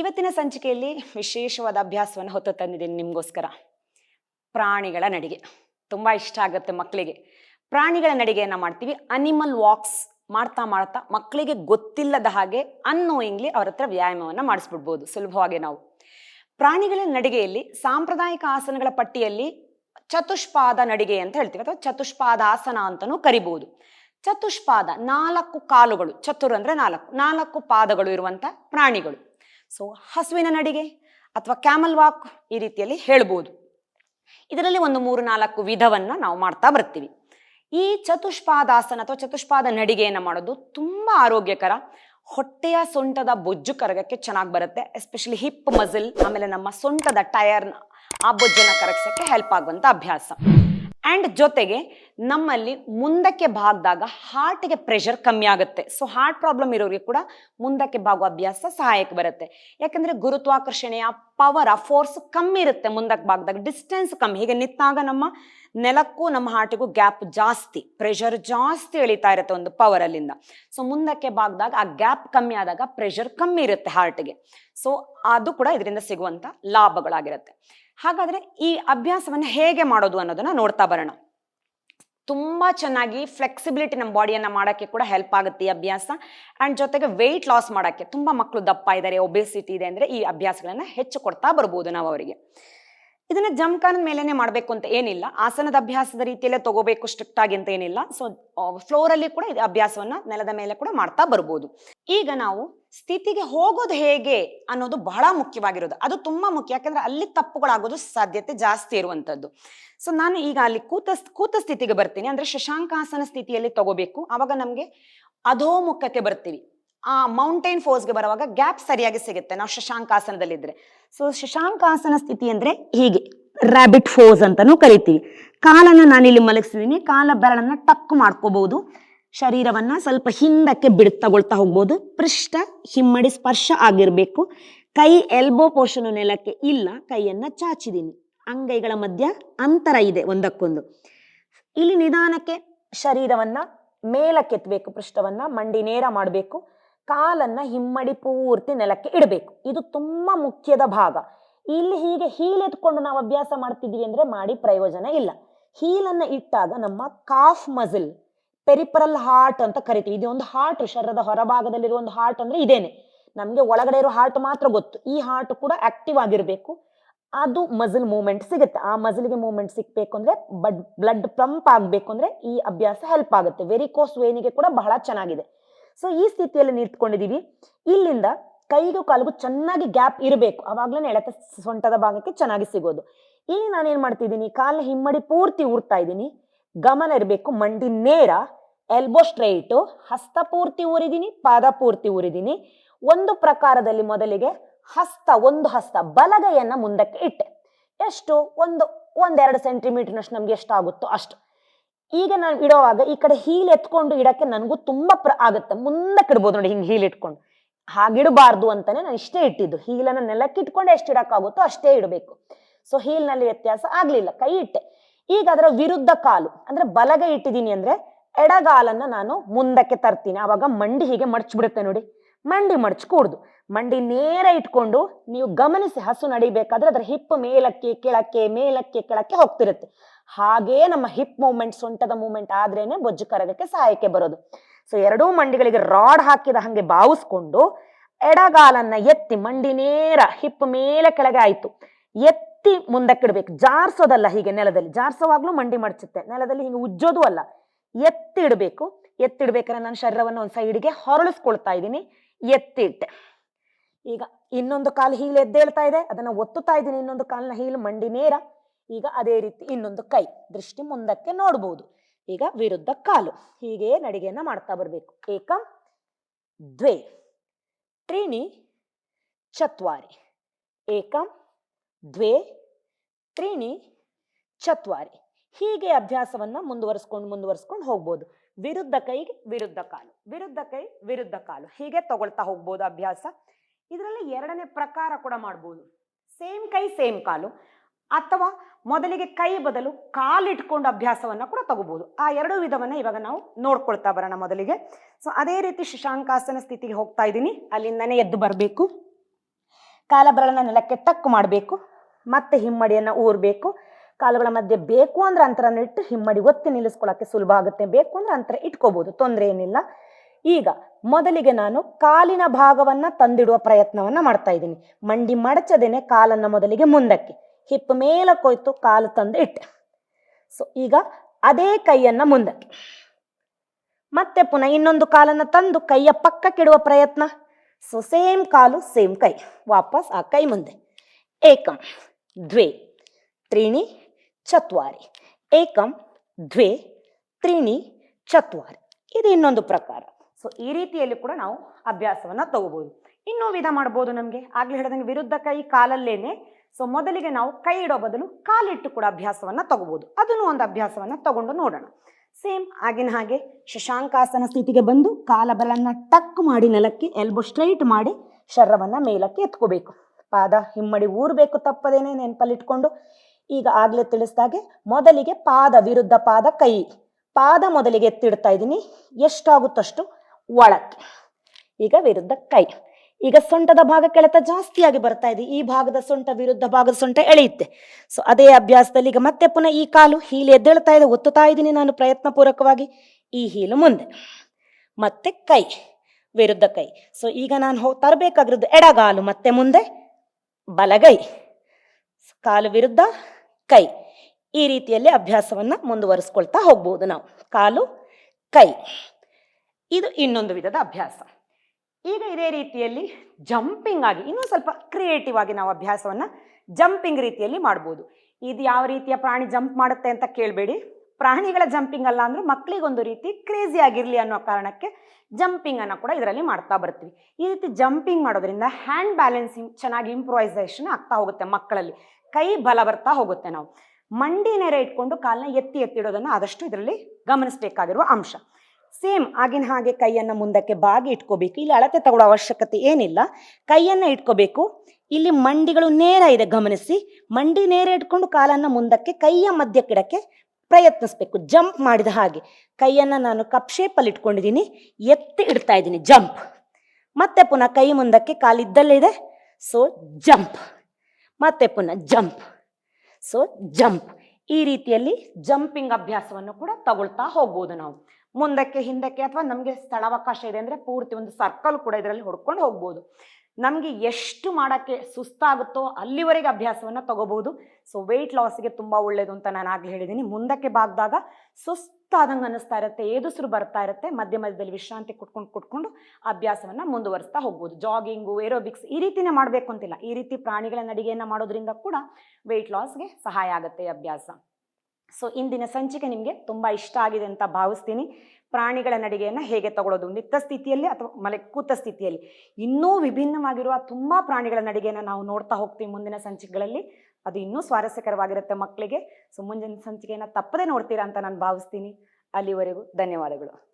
ಇವತ್ತಿನ ಸಂಚಿಕೆಯಲ್ಲಿ ವಿಶೇಷವಾದ ಅಭ್ಯಾಸವನ್ನು ಹೊತ್ತು ತಂದಿದ್ದೀನಿ ನಿಮಗೋಸ್ಕರ. ಪ್ರಾಣಿಗಳ ನಡಿಗೆ. ತುಂಬ ಇಷ್ಟ ಆಗುತ್ತೆ ಮಕ್ಕಳಿಗೆ ಪ್ರಾಣಿಗಳ ನಡಿಗೆಯನ್ನು ಮಾಡ್ತೀವಿ. ಅನಿಮಲ್ ವಾಕ್ಸ್ ಮಾಡ್ತಾ ಮಾಡ್ತಾ ಮಕ್ಕಳಿಗೆ ಗೊತ್ತಿಲ್ಲದ ಹಾಗೆ ಅನ್ನೋಯಿಂಗ್ಲಿ ಅವ್ರ ಹತ್ರ ವ್ಯಾಯಾಮವನ್ನು ಮಾಡಿಸ್ಬಿಡ್ಬೋದು, ಸುಲಭವಾಗಿ ನಾವು. ಪ್ರಾಣಿಗಳ ನಡಿಗೆಯಲ್ಲಿ ಸಾಂಪ್ರದಾಯಿಕ ಆಸನಗಳ ಪಟ್ಟಿಯಲ್ಲಿ ಚತುಷ್ಪಾದ ನಡಿಗೆ ಅಂತ ಹೇಳ್ತೀವಿ. ಅಥವಾ ಚತುಷ್ಪಾದ ಆಸನ ಅಂತಲೂ ಕರಿಬಹುದು ಚತುಷ್ಪಾದ ನಾಲ್ಕು ಕಾಲುಗಳು, ಚತುರ್ ಅಂದ್ರೆ ನಾಲ್ಕು ನಾಲ್ಕು ಪಾದಗಳು ಇರುವಂತ ಪ್ರಾಣಿಗಳು. ಸೊ ಹಸುವಿನ ನಡಿಗೆ ಅಥವಾ ಕ್ಯಾಮಲ್ ವಾಕ್ ಈ ರೀತಿಯಲ್ಲಿ ಹೇಳ್ಬೋದು. ಇದರಲ್ಲಿ ಒಂದು ಮೂರು ನಾಲ್ಕು ವಿಧವನ್ನ ನಾವು ಮಾಡ್ತಾ ಬರ್ತೀವಿ. ಈ ಚತುಷ್ಪಾದಾಸನ ಅಥವಾ ಚತುಷ್ಪಾದ ನಡಿಗೆಯನ್ನು ಮಾಡೋದು ತುಂಬ ಆರೋಗ್ಯಕರ, ಹೊಟ್ಟೆಯ ಸೊಂಟದ ಬೊಜ್ಜು ಕರಗಕ್ಕೆ ಚೆನ್ನಾಗಿ ಬರುತ್ತೆ ಎಸ್ಪೆಷಲಿ ಹಿಪ್ ಮಸಲ್ ಆಮೇಲೆ ನಮ್ಮ ಸೊಂಟದ ಟಯರ್ನ ಆ ಬೊಜ್ಜನ್ನು ಕರಗಿಸೋಕ್ಕೆ ಹೆಲ್ಪ್ ಆಗುವಂಥ ಅಭ್ಯಾಸ. ಅಂಡ್ ಜೊತೆಗೆ ನಮ್ಮಲ್ಲಿ ಮುಂದಕ್ಕೆ ಭಾಗದಾಗ ಹಾರ್ಟ್ಗೆ ಪ್ರೆಷರ್ ಕಮ್ಮಿ ಆಗುತ್ತೆ. ಸೊ ಹಾರ್ಟ್ ಪ್ರಾಬ್ಲಮ್ ಇರೋರಿಗೆ ಕೂಡ ಮುಂದಕ್ಕೆ ಭಾಗುವ ಅಭ್ಯಾಸ ಸಹಾಯಕ್ಕೆ ಬರುತ್ತೆ. ಯಾಕಂದರೆ ಗುರುತ್ವಾಕರ್ಷಣೆಯ ಪವರ್ ಫೋರ್ಸ್ ಕಮ್ಮಿ ಇರುತ್ತೆ ಮುಂದಕ್ಕೆ ಭಾಗದಾಗ ಡಿಸ್ಟೆನ್ಸ್ ಕಮ್ಮಿ. ಹೀಗೆ ನಿಂತಾಗ ನಮ್ಮ ನೆಲಕ್ಕೂ, ನಮ್ಮ ಹಾರ್ಟಿಗೂ ಗ್ಯಾಪ್ ಜಾಸ್ತಿ. ಪ್ರೆಷರ್ ಜಾಸ್ತಿ ಎಳಿತಾ ಇರುತ್ತೆ ಒಂದು ಪವರ್ ಅಲ್ಲಿಂದ. ಸೊ ಮುಂದಕ್ಕೆ ಭಾಗದಾಗ ಆ ಗ್ಯಾಪ್ ಕಮ್ಮಿ ಆದಾಗ ಪ್ರೆಷರ್ ಕಮ್ಮಿ ಇರುತ್ತೆ ಹಾರ್ಟ್ಗೆ ಸೊ ಅದು ಕೂಡ ಇದರಿಂದ ಸಿಗುವಂತ ಲಾಭಗಳಾಗಿರುತ್ತೆ. ಹಾಗಾದ್ರೆ ಈ ಅಭ್ಯಾಸವನ್ನು ಹೇಗೆ ಮಾಡೋದು ಅನ್ನೋದನ್ನ ನೋಡ್ತಾ ಬರೋಣ. ತುಂಬಾ ಚೆನ್ನಾಗಿ ಫ್ಲೆಕ್ಸಿಬಿಲಿಟಿ ನಮ್ಮ ಬಾಡಿಯನ್ನ ಮಾಡೋಕ್ಕೆ ಕೂಡ ಹೆಲ್ಪ್ ಆಗುತ್ತೆ ಈ ಅಭ್ಯಾಸ. ಅಂಡ್ ಜೊತೆಗೆ ವೆಯ್ಟ್ ಲಾಸ್ ಮಾಡೋಕ್ಕೆ ತುಂಬಾ ಮಕ್ಕಳು ದಪ್ಪ ಇದ್ದಾರೆ ಒಬೆಸಿಟಿ ಇದೆ ಅಂದರೆ ಈ ಅಭ್ಯಾಸಗಳನ್ನ ಹೆಚ್ಚು ಕೊಡ್ತಾ ಬರ್ಬೋದು ನಾವು ಅವರಿಗೆ. ಇದನ್ನ ಜಮ್ಕಾನದ ಮೇಲೇನೆ ಮಾಡಬೇಕು ಅಂತ ಏನಿಲ್ಲ. ಆಸನದ ಅಭ್ಯಾಸದ ರೀತಿಯಲ್ಲೇ ತಗೋಬೇಕು ಸ್ಟ್ರಿಕ್ಟ್ ಆಗಿ ಅಂತ ಏನಿಲ್ಲ. ಸೊ ಫ್ಲೋರ್ ಅಲ್ಲಿ ಕೂಡ ಅಭ್ಯಾಸವನ್ನ ನೆಲದ ಮೇಲೆ ಕೂಡ ಮಾಡ್ತಾ ಬರ್ಬೋದು. ಈಗ ನಾವು ಸ್ಥಿತಿಗೆ ಹೋಗೋದು ಹೇಗೆ ಅನ್ನೋದು ಬಹಳ ಮುಖ್ಯವಾಗಿರೋದು. ಅದು ತುಂಬಾ ಮುಖ್ಯ. ಯಾಕಂದ್ರೆ ಅಲ್ಲಿ ತಪ್ಪುಗಳಾಗೋದು ಸಾಧ್ಯತೆ ಜಾಸ್ತಿ ಇರುವಂತದ್ದು. ಸೊ ನಾನು ಈಗ ಅಲ್ಲಿ ಕೂತ ಕೂತ ಸ್ಥಿತಿಗೆ ಬರ್ತೀನಿ. ಅಂದ್ರೆ ಶಶಾಂಕಾಸನ ಸ್ಥಿತಿಯಲ್ಲಿ ತಗೋಬೇಕು. ಅವಾಗ ನಮ್ಗೆ ಅಧೋಮುಖಕ್ಕೆ ಬರ್ತೀವಿ. ಆ ಮೌಂಟೈನ್ ಫೋರ್ಸ್ಗೆ ಬರುವಾಗ ಗ್ಯಾಪ್ ಸರಿಯಾಗಿ ಸಿಗುತ್ತೆ. ನಾವು ಶಶಾಂಕಾಸನದಲ್ಲಿದ್ದರೆ ಸೊ ಶಶಾಂಕಾಸನ ಸ್ಥಿತಿ ಅಂದರೆ ಹೀಗೆ. ರ್ಯಾಬಿಟ್ ಫೋಸ್ ಅಂತಲೂ ಕರಿತೀವಿ. ಕಾಲನ್ನ ನಾನಿಲ್ಲಿ ಮಲಗಿಸಿದ್ದೀನಿ ಕಾಲ ಬೆರಳನ್ನ ಟಕ್ ಮಾಡ್ಕೋಬಹುದು. ಶರೀರವನ್ನ ಸ್ವಲ್ಪ ಹಿಂದಕ್ಕೆ ಬಿಡ್ ತಗೊಳ್ತಾ ಹೋಗ್ಬೋದು. ಪೃಷ್ಠ, ಹಿಮ್ಮಡಿ ಸ್ಪರ್ಶ ಆಗಿರಬೇಕು. ಕೈ ಎಲ್ಬೋ ಪೋರ್ಷನ್ ನೆಲಕ್ಕೆ ಇಲ್ಲ, ಕೈಯನ್ನ ಚಾಚಿದ್ದೀನಿ ಅಂಗೈಗಳ ಮಧ್ಯ ಅಂತರ ಇದೆ ಒಂದಕ್ಕೊಂದು. ಇಲ್ಲಿ ನಿಧಾನಕ್ಕೆ ಶರೀರವನ್ನ ಮೇಲಕ್ಕೆತ್ತಬೇಕು ಪೃಷ್ಠವನ್ನ. ಮಂಡಿ ನೇರ ಮಾಡಬೇಕು. ಕಾಲನ್ನ ಹಿಮ್ಮಡಿ ಪೂರ್ತಿ ನೆಲಕ್ಕೆ ಇಡಬೇಕು. ಇದು ತುಂಬಾ ಮುಖ್ಯದ ಭಾಗ. ಇಲ್ಲಿ ಹೀಗೆ ಹೀಲ್ ಎತ್ಕೊಂಡು ನಾವು ಅಭ್ಯಾಸ ಮಾಡ್ತಿದ್ದೀವಿ ಅಂದ್ರೆ ಮಾಡಿ ಪ್ರಯೋಜನ ಇಲ್ಲ. ಹೀಲನ್ನು ಇಟ್ಟಾಗ ನಮ್ಮ ಕಾಫ್ ಮಸಿಲ್ ಪೆರಿಪರಲ್ ಹಾರ್ಟ್ ಅಂತ ಕರಿತೀವಿ. ಇದು ಒಂದು ಹಾರ್ಟ್ ಶರೀರದ ಹೊರಭಾಗದಲ್ಲಿರುವ ಒಂದು ಹಾರ್ಟ್ ಅಂದ್ರೆ ಇದೇನೆ. ನಮಗೆ ಒಳಗಡೆ ಇರೋ ಹಾರ್ಟ್ ಮಾತ್ರ ಗೊತ್ತು. ಈ ಹಾರ್ಟ್ ಕೂಡ ಆಕ್ಟಿವ್ ಆಗಿರಬೇಕು. ಅದು ಮಸಲ್ ಮೂವ್ಮೆಂಟ್ ಸಿಗುತ್ತೆ. ಆ ಮಸಲ್ಗೆ ಮೂವ್ಮೆಂಟ್ ಸಿಗಬೇಕು ಅಂದ್ರೆ ಬಡ್ ಬ್ಲಡ್ ಪಂಪ್ ಆಗಬೇಕು ಅಂದ್ರೆ ಈ ಅಭ್ಯಾಸ ಹೆಲ್ಪ್ ಆಗುತ್ತೆ. ವೆರಿಕೋಸ್ ವೇನಿಗೆ ಕೂಡ ಬಹಳ ಚೆನ್ನಾಗಿದೆ. ಸೊ ಈ ಸ್ಥಿತಿಯಲ್ಲಿ ನಿಂತ್ಕೊಂಡಿದ್ದೀವಿ ಇಲ್ಲಿಂದ ಕೈಗೂ ಕಾಲಿಗೂ ಚೆನ್ನಾಗಿ ಗ್ಯಾಪ್ ಇರಬೇಕು. ಅವಾಗ್ಲೇ ಎಳೆತ ಸೊಂಟದ ಭಾಗಕ್ಕೆ ಚೆನ್ನಾಗಿ ಸಿಗೋದು. ಇಲ್ಲಿ ನಾನೇನ್ ಮಾಡ್ತಿದ್ದೀನಿ? ಕಾಲ ಹಿಮ್ಮಡಿ ಪೂರ್ತಿ ಊರ್ತಾ ಇದ್ದೀನಿ. ಗಮನ ಇರಬೇಕು ಮಂಡಿ ನೇರ ಎಲ್ಬೋ ಸ್ಟ್ರೈಟು ಹಸ್ತ ಪೂರ್ತಿ ಊರಿದ್ದೀನಿ, ಪಾದ ಪೂರ್ತಿ ಊರಿದ್ದೀನಿ. ಒಂದು ಪ್ರಕಾರದಲ್ಲಿ ಮೊದಲಿಗೆ ಹಸ್ತ, ಒಂದು ಹಸ್ತ, ಬಲಗೈಯನ್ನ ಮುಂದಕ್ಕೆ ಇಟ್ಟೆ. ಎಷ್ಟು? ಒಂದು, ಒಂದೆರಡು ಸೆಂಟಿಮೀಟರ್ನಷ್ಟು ನಮ್ಗೆ ಎಷ್ಟಾಗುತ್ತೋ ಅಷ್ಟು. ಈಗ ನಾನು ಇಡೋವಾಗ ಈ ಕಡೆ ಹೀಲ್ ಎತ್ಕೊಂಡು ಇಡಕ್ಕೆ ನನಗೂ ತುಂಬಾ ಪ್ರ, ಆಗುತ್ತೆ. ಮುಂದಕ್ಕೆ ಇಡ್ಬೋದು ನೋಡಿ ಹಿಂಗೆ ಹೀಲ್ ಇಟ್ಕೊಂಡು. ಹಾಗಿಡಬಾರ್ದು ಅಂತಾನೆ ನಾನು ಇಷ್ಟೇ ಇಟ್ಟಿದ್ದು. ಹೀಲನ್ನು ನೆಲಕ್ಕೆ ಇಟ್ಕೊಂಡು ಎಷ್ಟು ಇಡಕ್ಕಾಗುತ್ತೋ ಅಷ್ಟೇ ಇಡಬೇಕು. ಸೊ ಹೀಲ್ನಲ್ಲಿ ವ್ಯತ್ಯಾಸ ಆಗ್ಲಿಲ್ಲ. ಕೈ ಇಟ್ಟೆ. ಈಗ ಅದರ ವಿರುದ್ಧ ಕಾಲು, ಅಂದ್ರೆ ಬಲಗೈ ಇಟ್ಟಿದ್ದೀನಿ ಅಂದ್ರೆ ಎಡಗಾಲನ್ನ ನಾನು ಮುಂದಕ್ಕೆ ತರ್ತೀನಿ. ಆವಾಗ ಮಂಡಿ ಹೀಗೆ ಮಡ್ಚ್ಬಿಡುತ್ತೆ ನೋಡಿ. ಮಂಡಿ ಮಡ್ಚ್ಕೂಡ್ದು. ಮಂಡಿ ನೇರ ಇಟ್ಕೊಂಡು ನೀವು ಗಮನಿಸಿ ಹಸು ನಡಿಬೇಕಾದ್ರೆ ಅದರ ಹಿಪ್ ಮೇಲಕ್ಕೆ, ಕೆಳಕ್ಕೆ ಮೇಲಕ್ಕೆ, ಕೆಳಕ್ಕೆ ಹೋಗ್ತಿರುತ್ತೆ. ಹಾಗೇ ನಮ್ಮ ಹಿಪ್ ಮೂವ್ಮೆಂಟ್ ಸೊಂಟದ ಮೂವ್ಮೆಂಟ್ ಆದ್ರೇನೆ ಬೊಜ್ಜು ಕರಗಕ್ಕೆ ಸಹಾಯಕ್ಕೆ ಬರೋದು. ಸೊ ಎರಡೂ ಮಂಡಿಗಳಿಗೆ ರಾಡ್ ಹಾಕಿದ ಹಾಗೆ ಬಾವಿಸ್ಕೊಂಡು ಎಡಗಾಲನ್ನ ಎತ್ತಿ ಮಂಡಿ ನೇರ ಹಿಪ್ ಮೇಲೆ ಕೆಳಗೆ ಆಯ್ತು. ಎತ್ತಿ ಮುಂದಕ್ಕಿಡ್ಬೇಕು. ಜಾರ್ಸೋದಲ್ಲ ಹೀಗೆ ನೆಲದಲ್ಲಿ. ಜಾರ್ಸೋವಾಗ್ಲೂ ಮಂಡಿ ಮಡಚುತ್ತೆ. ನೆಲದಲ್ಲಿ ಹಿಂಗೆ ಉಜ್ಜೋದು ಅಲ್ಲ. ಎತ್ತಿ ಇಡಬೇಕು ಎತ್ತಿಡ್ಬೇಕಾದ್ರೆ ನನ್ನ ಶರೀರವನ್ನು ಒಂದು ಸೈಡ್ಗೆ ಹೊರಳಿಸ್ಕೊಳ್ತಾ ಇದ್ದೀನಿ. ಎತ್ತಿಟ್ಟೆ. ಈಗ ಇನ್ನೊಂದು ಕಾಲು ಹೀಲ್ ಎದ್ದೇಳ್ತಾ ಇದೆ. ಅದನ್ನ ಒತ್ತುತ್ತಾ ಇದ್ದೀನಿ. ಇನ್ನೊಂದು ಕಾಲಿನ ಹೀಲ್ ಮಂಡಿ ನೇರ. ಈಗ ಅದೇ ರೀತಿ ಇನ್ನೊಂದು ಕೈ ದೃಷ್ಟಿ ಮುಂದಕ್ಕೆ ನೋಡಬಹುದು ಈಗ ವಿರುದ್ಧ ಕಾಲು. ಹೀಗೆ ನಡಿಗೆಯನ್ನ ಮಾಡ್ತಾ ಬರಬೇಕು. ಏಕಂ, ದ್ವೇ, ತ್ರೀಣಿ, ಚತ್ವಾರಿ. ಏಕಂ, ದ್ವೇ, ತ್ರೀಣಿ, ಚತ್ವಾರಿ. ಹೀಗೆ ಅಭ್ಯಾಸವನ್ನ ಮುಂದುವರಿಸ್ಕೊಂಡು ಮುಂದುವರಿಸ್ಕೊಂಡು ಹೋಗ್ಬೋದು. ವಿರುದ್ಧ ಕೈಗೆ ವಿರುದ್ಧ ಕಾಲು. ವಿರುದ್ಧ ಕೈ, ವಿರುದ್ಧ ಕಾಲು. ಹೀಗೆ ತಗೊಳ್ತಾ ಹೋಗ್ಬೋದು ಅಭ್ಯಾಸ. ಇದರಲ್ಲಿ ಎರಡನೇ ಪ್ರಕಾರ ಕೂಡ ಮಾಡ್ಬೋದು. ಸೇಮ್ ಕೈ, ಸೇಮ್ ಕಾಲು. ಅಥವಾ ಮೊದಲಿಗೆ ಕೈ ಬದಲು ಕಾಲಿಟ್ಕೊಂಡು ಅಭ್ಯಾಸವನ್ನು ಕೂಡ ತಗೋಬಹುದು ಆ ಎರಡು ವಿಧವನ್ನು ಇವಾಗ ನಾವು ನೋಡ್ಕೊಳ್ತಾ ಬರೋಣ ಮೊದಲಿಗೆ. ಸೊ ಅದೇ ರೀತಿ ಶಶಾಂಕಾಸನ ಸ್ಥಿತಿಗೆ ಹೋಗ್ತಾ ಇದ್ದೀನಿ. ಅಲ್ಲಿಂದನೇ ಎದ್ದು ಬರಬೇಕು. ಕಾಲಬರಳನ ನೆಲಕ್ಕೆ ತಕ್ಕು ಮಾಡಬೇಕು. ಮತ್ತೆ ಹಿಮ್ಮಡಿಯನ್ನು ಊರಬೇಕು. ಕಾಲುಗಳ ಮಧ್ಯೆ ಬೇಕು ಅಂದ್ರೆ ಅಂತರನ ಇಟ್ಟು ಹಿಮ್ಮಡಿ ಒತ್ತಿ ನಿಲ್ಲಿಸ್ಕೊಳ್ಳೋಕೆ ಸುಲಭ ಆಗುತ್ತೆ. ಬೇಕು ಅಂದ್ರೆ ಅಂತರ ಇಟ್ಕೋಬಹುದು ತೊಂದರೆ ಏನಿಲ್ಲ. ಈಗ ಮೊದಲಿಗೆ ನಾನು ಕಾಲಿನ ಭಾಗವನ್ನ ತಂದಿಡುವ ಪ್ರಯತ್ನವನ್ನ ಮಾಡ್ತಾ ಇದ್ದೀನಿ. ಮಂಡಿ ಮಡಚದೇನೆ ಕಾಲನ್ನ ಮೊದಲಿಗೆ ಮುಂದಕ್ಕೆ. ಹಿಪ್ ಕೊಯ್ತು ಕಾಲು ತಂದು ಇಟ್ಟೆ. ಸೊ ಈಗ ಅದೇ ಕೈಯನ್ನ ಮುಂದಕ್ಕೆ ಮತ್ತೆ ಪುನಃ ಇನ್ನೊಂದು ಕಾಲನ್ನ ತಂದು ಕೈಯ ಪಕ್ಕಕ್ಕಿಡುವ ಪ್ರಯತ್ನ. ಸೊ ಸೇಮ್ ಕಾಲು ಸೇಮ್ ಕೈ. ವಾಪಸ್ ಆ ಕೈ ಮುಂದೆ. ಏಕಂ, ದ್ವೇ, ತ್ರೀಣಿ, ಚತ್ವಾರಿ. ಏಕಂ, ದ್ವೇ, ತ್ರೀಣಿ, ಚತ್ವಾರಿ. ಇದು ಇನ್ನೊಂದು ಪ್ರಕಾರ. ಸೊ ಈ ರೀತಿಯಲ್ಲಿ ಕೂಡ ನಾವು ಅಭ್ಯಾಸವನ್ನ ತಗೋಬೋದು. ಇನ್ನೂ ವಿಧ ಮಾಡ್ಬೋದು ನಮಗೆ. ಆಗ್ಲೇ ಹೇಳಿದಂಗೆ ವಿರುದ್ಧ ಕೈ ಕಾಲಲ್ಲೇನೆ ಸೊ ಮೊದಲಿಗೆ ನಾವು ಕೈ ಇಡೋ ಬದಲು ಕಾಲಿಟ್ಟು ಕೂಡ ಅಭ್ಯಾಸವನ್ನ ತಗೋಬಹುದು ಅದನ್ನು ಒಂದು ಅಭ್ಯಾಸವನ್ನ ತಗೊಂಡು ನೋಡೋಣ. ಸೇಮ್ ಆಗಿನ ಹಾಗೆ ಶಶಾಂಕಾಸನ ಸ್ಥಿತಿಗೆ ಬಂದು ಕಾಲ ಬಲನ್ನ ಟಕ್ ಮಾಡಿ ನೆಲಕ್ಕೆ ಎಲ್ಬೋ ಸ್ಟ್ರೈಟ್ ಮಾಡಿ ಶರ್ರವನ್ನ ಮೇಲಕ್ಕೆ ಎತ್ಕೋಬೇಕು. ಪಾದ ಹಿಮ್ಮಡಿ ಊರಬೇಕು ತಪ್ಪದೇನೆ ನೆನಪಲ್ಲಿಟ್ಕೊಂಡು. ಈಗ ಆಗ್ಲೇ ತಿಳಿಸ್ದಾಗೆ ಮೊದಲಿಗೆ ಪಾದ ವಿರುದ್ಧ ಪಾದ ಕೈ. ಪಾದ ಮೊದಲಿಗೆ ಎತ್ತಿಡ್ತಾ ಇದ್ದೀನಿ. ಎಷ್ಟಾಗುತ್ತಷ್ಟು ಒಳಕ್ಕೆ. ಈಗ ವಿರುದ್ಧ ಕೈ. ಈಗ ಸೊಂಟದ ಭಾಗ ಕೆಳತ ಜಾಸ್ತಿಯಾಗಿ ಬರ್ತಾ ಇದೆ. ಈ ಭಾಗದ ಸೊಂಟ ವಿರುದ್ಧ ಭಾಗದ ಸೊಂಟ ಎಳೆಯುತ್ತೆ. ಸೊ ಅದೇ ಅಭ್ಯಾಸದಲ್ಲಿ ಈಗ ಮತ್ತೆ ಪುನಃ ಈ ಕಾಲು ಹೀಲು ಎದ್ದೇಳ್ತಾ ಇದೆ. ಒತ್ತುತ್ತಾ ಇದ್ದೀನಿ ನಾನು ಪ್ರಯತ್ನ ಪೂರ್ವಕವಾಗಿ ಈ ಹೀಲು ಮುಂದೆ. ಮತ್ತೆ ಕೈ, ವಿರುದ್ಧ ಕೈ. ಸೊ ಈಗ ನಾನು ಹೋಗಿ ತರಬೇಕಾಗಿರೋದು ಎಡಗಾಲು, ಮತ್ತೆ ಮುಂದೆ ಬಲಗೈ. ಕಾಲು ವಿರುದ್ಧ ಕೈ. ಈ ರೀತಿಯಲ್ಲಿ ಅಭ್ಯಾಸವನ್ನ ಮುಂದುವರಿಸ್ಕೊಳ್ತಾ ಹೋಗ್ಬೋದು ನಾವು. ಕಾಲು, ಕೈ. ಇದು ಇನ್ನೊಂದು ವಿಧದ ಅಭ್ಯಾಸ. ಈಗ ಇದೇ ರೀತಿಯಲ್ಲಿ ಜಂಪಿಂಗ್ ಆಗಿ, ಇನ್ನೂ ಸ್ವಲ್ಪ ಕ್ರಿಯೇಟಿವ್ ಆಗಿ ನಾವು ಅಭ್ಯಾಸವನ್ನು ಜಂಪಿಂಗ್ ರೀತಿಯಲ್ಲಿ ಮಾಡ್ಬೋದು. ಇದು ಯಾವ ರೀತಿಯ ಪ್ರಾಣಿ ಜಂಪ್ ಮಾಡುತ್ತೆ ಅಂತ ಕೇಳಬೇಡಿ. ಪ್ರಾಣಿಗಳ ಜಂಪಿಂಗ್ ಅಲ್ಲ ಅಂದ್ರೂ ಮಕ್ಕಳಿಗೊಂದು ರೀತಿ ಕ್ರೇಜಿ ಆಗಿರಲಿ ಅನ್ನೋ ಕಾರಣಕ್ಕೆ ಜಂಪಿಂಗ್ ಅನ್ನ ಕೂಡ ಇದರಲ್ಲಿ ಮಾಡ್ತಾ ಬರ್ತೀವಿ. ಈ ರೀತಿ ಜಂಪಿಂಗ್ ಮಾಡೋದ್ರಿಂದ ಹ್ಯಾಂಡ್ ಬ್ಯಾಲೆನ್ಸಿಂಗ್ ಚೆನ್ನಾಗಿ ಇಂಪ್ರೂವೈಸೇಷನ್ ಆಗ್ತಾ ಹೋಗುತ್ತೆ ಮಕ್ಕಳಲ್ಲಿ. ಕೈ ಬಲ ಬರ್ತಾ ಹೋಗುತ್ತೆ ನಾವು. ಮಂಡಿ ನೆರೆ ಇಟ್ಕೊಂಡು ಕಾಲನ್ನ ಎತ್ತಿ ಎತ್ತಿಡೋದನ್ನು ಆದಷ್ಟು ಇದರಲ್ಲಿ ಗಮನಿಸಬೇಕಾಗಿರುವ ಅಂಶ. ಸೇಮ್ ಆಗಿನ ಹಾಗೆ ಕೈಯನ್ನು ಮುಂದಕ್ಕೆ ಬಾಗಿ ಇಟ್ಕೋಬೇಕು. ಇಲ್ಲಿ ಅಳತೆ ತಗೊಳ್ಳೋ ಅವಶ್ಯಕತೆ ಏನಿಲ್ಲ. ಕೈಯನ್ನು ಇಟ್ಕೋಬೇಕು. ಇಲ್ಲಿ ಮಂಡಿಗಳು ನೇರ ಇದೆ, ಗಮನಿಸಿ. ಮಂಡಿ ನೇರ ಇಟ್ಕೊಂಡು ಕಾಲನ್ನು ಮುಂದಕ್ಕೆ ಕೈಯ ಮಧ್ಯಕ್ಕಿಡಕ್ಕೆ ಪ್ರಯತ್ನಿಸ್ಬೇಕು. ಜಂಪ್ ಮಾಡಿದ ಹಾಗೆ. ಕೈಯನ್ನು ನಾನು ಕಪ್ ಶೇಪಲ್ಲಿ ಇಟ್ಕೊಂಡಿದ್ದೀನಿ ಎತ್ತಿ ಇಡ್ತಾ ಇದ್ದೀನಿ. ಜಂಪ್. ಮತ್ತೆ ಪುನಃ ಕೈ ಮುಂದಕ್ಕೆ ಕಾಲಿದ್ದಲ್ಲೇ ಇದೆ. So jump. ಮತ್ತೆ ಪುನಃ ಜಂಪ್. So jump. ಈ ರೀತಿಯಲ್ಲಿ ಜಂಪಿಂಗ್ ಅಭ್ಯಾಸವನ್ನು ಕೂಡ ತಗೊಳ್ತಾ ಹೋಗ್ಬೋದು ನಾವು. ಮುಂದಕ್ಕೆ, ಹಿಂದಕ್ಕೆ ಅಥವಾ ನಮಗೆ ಸ್ಥಳಾವಕಾಶ ಇದೆ ಅಂದರೆ ಪೂರ್ತಿ ಒಂದು ಸರ್ಕಲ್ ಕೂಡ ಇದರಲ್ಲಿ ಹುಡ್ಕೊಂಡು ಹೋಗ್ಬೋದು. ನಮಗೆ ಎಷ್ಟು ಮಾಡೋಕ್ಕೆ ಸುಸ್ತಾಗುತ್ತೋ ಅಲ್ಲಿವರೆಗೆ ಅಭ್ಯಾಸವನ್ನು ತಗೋಬಹುದು. ಸೊ ವೆಯ್ಟ್ ಲಾಸ್ಗೆ ತುಂಬ ಒಳ್ಳೆಯದು ಅಂತ ನಾನು ಆಗಲೇ ಹೇಳಿದ್ದೀನಿ ಮುಂದಕ್ಕೆ ಬಾಗ್ದಾಗ ಸುಸ್ತಾದಂಗೆ ಅನ್ನಿಸ್ತಾ ಇರುತ್ತೆ, ಏದುಸಿರು ಬರ್ತಾ ಇರುತ್ತೆ. ಮಧ್ಯ ಮಧ್ಯದಲ್ಲಿ ವಿಶ್ರಾಂತಿ ಕುಟ್ಕೊಂಡು ಕುಟ್ಕೊಂಡು ಅಭ್ಯಾಸವನ್ನು ಮುಂದುವರಿಸ್ತಾ ಹೋಗ್ಬೋದು. ಜಾಗಿಂಗು ಏರೋಬಿಕ್ಸ್ ಈ ರೀತಿನೇ ಮಾಡಬೇಕು ಅಂತಿಲ್ಲ. ಈ ರೀತಿ ಪ್ರಾಣಿಗಳ ನಡಿಗೆಯನ್ನು ಮಾಡೋದ್ರಿಂದ ಕೂಡ ವೆಯ್ಟ್ ಲಾಸ್ಗೆ ಸಹಾಯ ಆಗುತ್ತೆ ಅಭ್ಯಾಸ. ಸೊ ಇಂದಿನ ಸಂಚಿಕೆ ನಿಮಗೆ ತುಂಬ ಇಷ್ಟ ಆಗಿದೆ ಅಂತ ಭಾವಿಸ್ತೀನಿ. ಪ್ರಾಣಿಗಳ ನಡಿಗೆಯನ್ನು ಹೇಗೆ ತಗೊಳ್ಳೋದು ನಿತ್ಯ ಸ್ಥಿತಿಯಲ್ಲಿ ಅಥವಾ ಮಲೆ ಕೂತ ಸ್ಥಿತಿಯಲ್ಲಿ? ಇನ್ನೂ ವಿಭಿನ್ನವಾಗಿರುವ ತುಂಬ ಪ್ರಾಣಿಗಳ ನಡಿಗೆಯನ್ನು ನಾವು ನೋಡ್ತಾ ಹೋಗ್ತೀವಿ ಮುಂದಿನ ಸಂಚಿಕೆಗಳಲ್ಲಿ. ಅದು ಇನ್ನೂ ಸ್ವಾರಸ್ಯಕರವಾಗಿರುತ್ತೆ ಮಕ್ಕಳಿಗೆ. ಸೊ ಮುಂದಿನ ಸಂಚಿಕೆಯನ್ನು ತಪ್ಪದೇ ನೋಡ್ತೀರಾ ಅಂತ ನಾನು ಭಾವಿಸ್ತೀನಿ. ಅಲ್ಲಿವರೆಗೂ ಧನ್ಯವಾದಗಳು.